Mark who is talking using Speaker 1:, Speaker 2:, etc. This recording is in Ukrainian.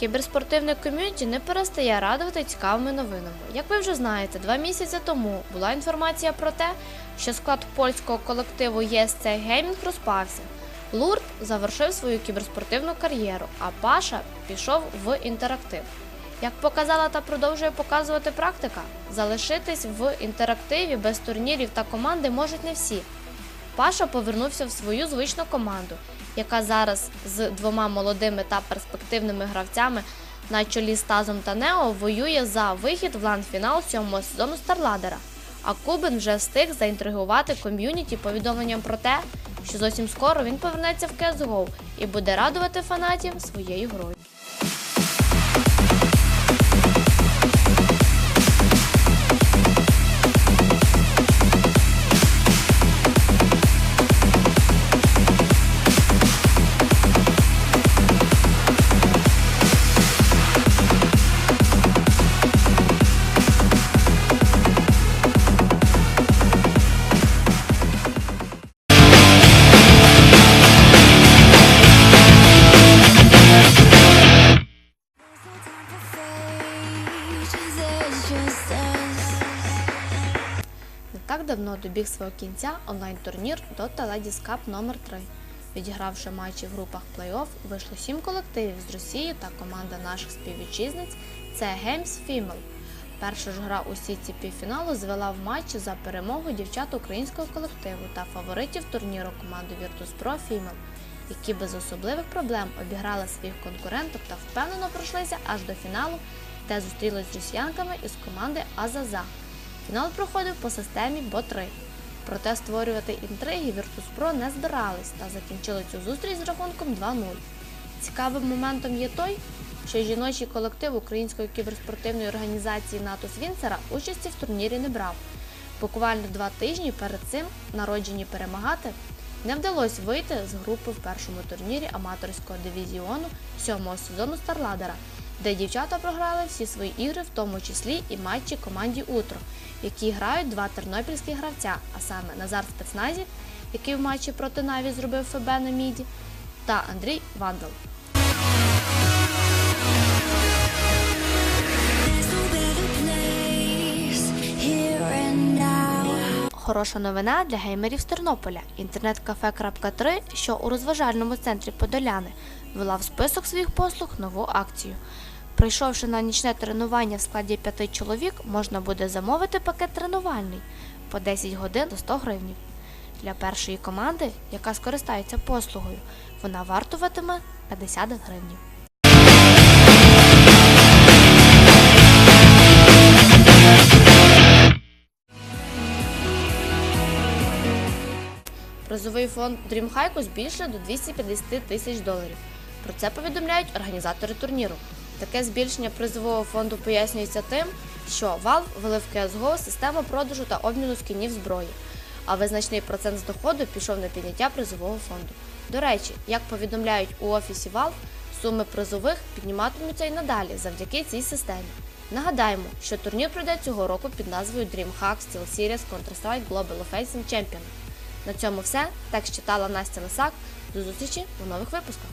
Speaker 1: Кіберспортивне ком'юніті не перестає радувати цікавими новинами. Як ви вже знаєте, два місяці тому була інформація про те, що склад польського колективу ESC Gaming розпався. Лурд завершив свою кіберспортивну кар'єру, а Паша пішов в інтерактив. Як показала та продовжує показувати практика, залишитись в інтерактиві без турнірів та команди можуть не всі. Паша повернувся в свою звичну команду, яка зараз з двома молодими та перспективними гравцями на чолі з Тазом та Нео воює за вихід в ланд-фінал сьомого сезону Старладера. А Кубин вже встиг заінтригувати ком'юніті повідомленням про те, що зовсім скоро він повернеться в CSGO і буде радувати фанатів своєю грою. Так давно добіг свого кінця онлайн-турнір Dota Ladies Cup номер 3 Відігравши матчі в групах плей-офф, вийшло сім колективів з Росії та команда наших співвітчизниць це Games Female. Перша ж гра у сітці півфіналу звела в матчі за перемогу дівчат українського колективу та фаворитів турніру команду Virtus.pro Female, які без особливих проблем обіграли своїх конкуренток та впевнено пройшлися аж до фіналу, де зустрілись з росіянками із команди Азаза. Фінал проходив по системі БО-3. Проте створювати інтриги Virtus.pro не збирались та закінчили цю зустріч з рахунком 2-0. Цікавим моментом є той, що жіночий колектив української кіберспортивної організації НАТО Свінцера участі в турнірі не брав. Буквально два тижні перед цим народжені перемагати не вдалося вийти з групи в першому турнірі аматорського дивізіону сьомого сезону Старладера, де дівчата програли всі свої ігри, в тому числі і матчі команді Утро, в якій грають два тернопільські гравця, а саме Назар Спецназів, який в матчі проти Наві зробив ФБ на міді, та Андрій Вандал. Хороша новина для геймерів з Тернополя. Інтернет-кафе.3, що у розважальному центрі Подоляни, ввела в список своїх послуг нову акцію. Прийшовши на нічне тренування в складі п'яти чоловік, можна буде замовити пакет тренувальний по 10 годин до 100 гривнів. Для першої команди, яка скористається послугою, вона вартуватиме 50 гривнів. Призовий фонд DreamHack збільшили до 250 тисяч доларів. Про це повідомляють організатори турніру. Таке збільшення призового фонду пояснюється тим, що Valve ввели в CSGO систему продажу та обміну скінів зброї, а визначний процент з доходу пішов на підняття призового фонду. До речі, як повідомляють у офісі Valve, суми призових підніматимуться і надалі завдяки цій системі. Нагадаємо, що турнір пройде цього року під назвою DreamHack Steel Series Counter-Strike Global Offensive Champion. На цьому все. Текст читала Настя Лисак. До зустрічі у нових випусках.